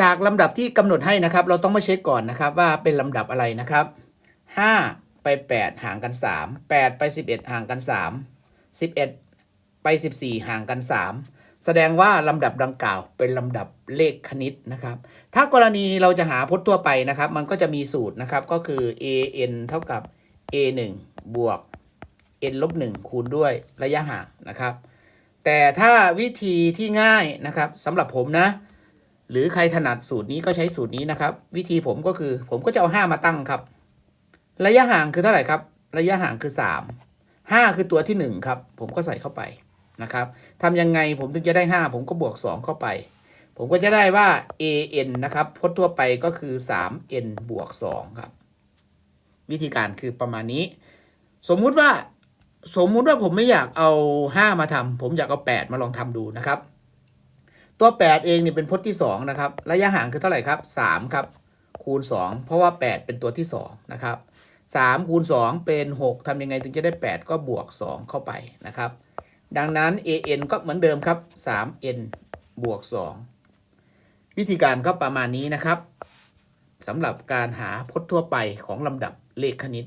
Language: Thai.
จากลำดับที่กำหนดให้นะครับ เราต้องมาเช็คก่อนนะครับว่าเป็นลำดับอะไรนะครับ 5 ไป 8 ห่างกัน 3 8 ไป 11 ห่างกัน 3 11 ไป 14 ห่างกัน 3 แสดงว่าลำดับดังกล่าวเป็นลำดับเลขคณิตนะครับ ถ้ากรณีเราจะหาพจน์ทั่วไปนะครับ มันก็จะมีสูตรนะครับก็คือ an เท่ากับ a 1บวก n ลบ1คูณด้วยระยะห่างนะครับ แต่ถ้าวิธีที่ง่ายนะครับสำหรับผมนะ หรือใครถนัดสูตรนี้ก็ใช้สูตรนี้นะครับ วิธีผมก็คือ ผมก็จะเอา 5 มาตั้งครับ ระยะห่างคือเท่าไหร่ครับ ระยะห่างคือ 3 5 คือตัวที่ 1 ครับ ผมก็ใส่เข้าไปนะครับทำยังไงผมถึงจะได้ 5 ผมก็บวก 2 เข้าไป ผมก็จะได้ว่า an นะครับพจน์ทั่วไปก็คือ 3n บวก 2 ครับ วิธีการคือประมาณนี้ สมมุติว่าสมมุติว่าผมไม่อยากเอา 5 มาทำผมอยากเอา 8 มาลองทำดูนะครับ ตัว 8 เองเนี่ยเป็นพจน์ที่ 2 นะครับ ระยะห่างคือเท่าไหร่ครับ 3 ครับ คูณ 2 เพราะว่า 8 เป็นตัวที่ 2 นะครับ 3 คูณ 2 เป็น 6ทำยังไงถึงจะได้ 8 ก็บวก 2 เข้าไปนะครับ ดังนั้น an ก็เหมือนเดิมครับ 3n บวก 2 วิธีการก็ประมาณนี้นะครับสำหรับการหาพจน์ทั่วไปของลำดับเลขคณิต